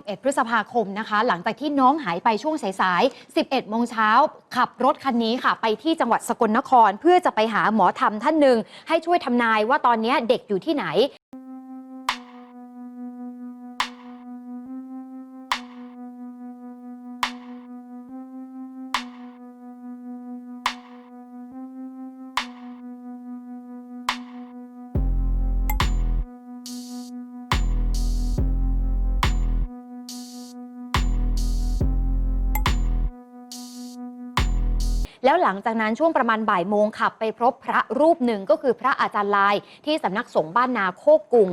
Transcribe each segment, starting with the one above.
11 พฤษภาคมนะคะ หลังจากที่น้องหายไปช่วงสายๆ 11 โมงเช้า ขับรถคันนี้ค่ะ ไปที่จังหวัดสกลนคร เพื่อจะไปหาหมอธรรมท่านหนึ่งให้ช่วยทำนายว่าตอนนี้เด็กอยู่ที่ไหน แล้วหลังจากนั้นช่วงประมาณบ่ายโมงขับไปพบพระรูปหนึ่งก็คือพระอาจารย์ลายที่สำนักสงฆ์บ้านนาโคกุง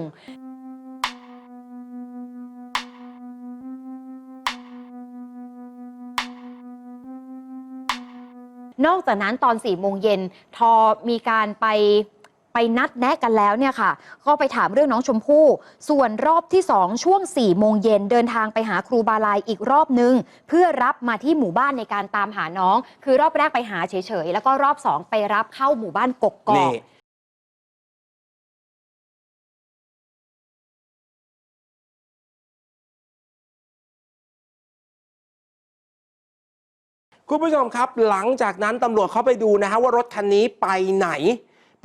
นอกจากนั้นตอน4ี่โมงเย็นทอมีการไป นัดแนะกันแล้วเนี่ยค่ะ ก็ไปถามเรื่องน้องชมพู่ ส่วนรอบที่ 2 ช่วง4ี่โมงเย็นเดินทางไปหาครูบาลายอีกรอบนึง เพื่อรับมาที่หมู่บ้านในการตามหาน้อง คือรอบแรกไปหาเฉยๆ แล้วก็รอบ 2 ไปรับเข้าหมู่บ้านกกกอกคุณผู้ชมครับหลังจากนั้นตำรวจเขาไปดูนะฮะว่ารถคันนี้ไปไหน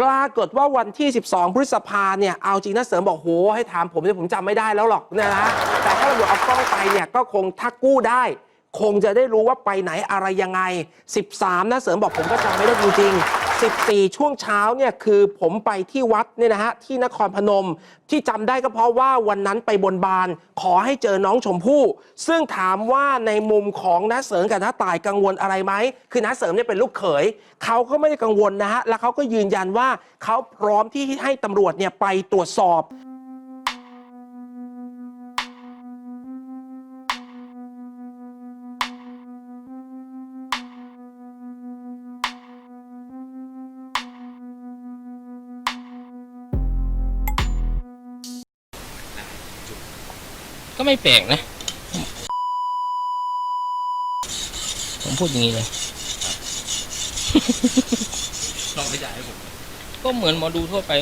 ปรากฏว่าวันที่ 12 พฤษภาเนี่ย เอาจริงนะเสริมบอกโหให้ถามผมเนี่ยผมจำไม่ได้แล้วหรอกเนะนะแต่ถ้าตำรวจเอากล้องไปเนี่ยก็คงถ้ากู้ได้ คงจะได้รู้ว่าไปไหนอะไรยังไง 13 นะเสริมบอกผมก็จำไม่ได้จริงๆ 14 ช่วงเช้าเนี่ยคือผมไปที่วัดเนี่ยนะฮะที่นครพนมที่จำได้ก็เพราะว่าวันนั้นไปบนบานขอให้เจอน้องชมพู่ ซึ่งถามว่าในมุมของน้าเสริมกับน้าตายกังวลอะไรไหมคือน้าเสริมเนี่ยเป็นลูกเขยเขาก็ไม่ได้กังวลนะฮะแล้วเขาก็ยืนยันว่าเขาพร้อมที่ให้ตำรวจเนี่ยไปตรวจสอบ ไม่แปลกนะ ผมพูดอย่างนี้เลย ลองขยายให้ผมก็เหมือนหมอดูทั่วไป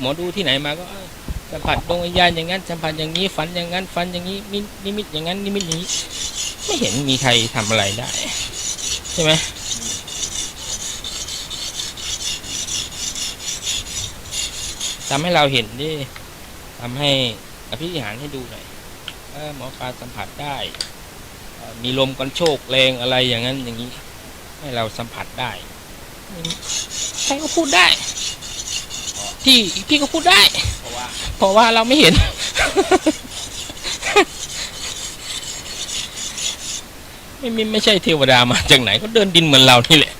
หมอดูที่ไหนมาก็เอ้ยสัมผัสดวงวิญญาณอย่างนั้นสัมผัสอย่างนี้ฝันอย่างนั้นฝันอย่างนี้นินิมิตอย่างนั้นนิมิตอย่างนี้ ไม่เห็นมีใครทำอะไรได้ ใช่ไหมทำให้เราเห็นดิทำให้อภิธิหารให้ดูหน่อยเออ หมอปลาสัมผัสได้ มีลมกันโชกแรงอะไรอย่างนั้นอย่างนี้ ให้เราสัมผัสได้ใครก็พูดได้พี่พี่ก็พูดได้ เพราะว่าเพราะว่าเราไม่เห็นไม่ไม่ไม่ใช่เทวดามาจากไหนก็เดินดินเหมือนเรานี่แหละ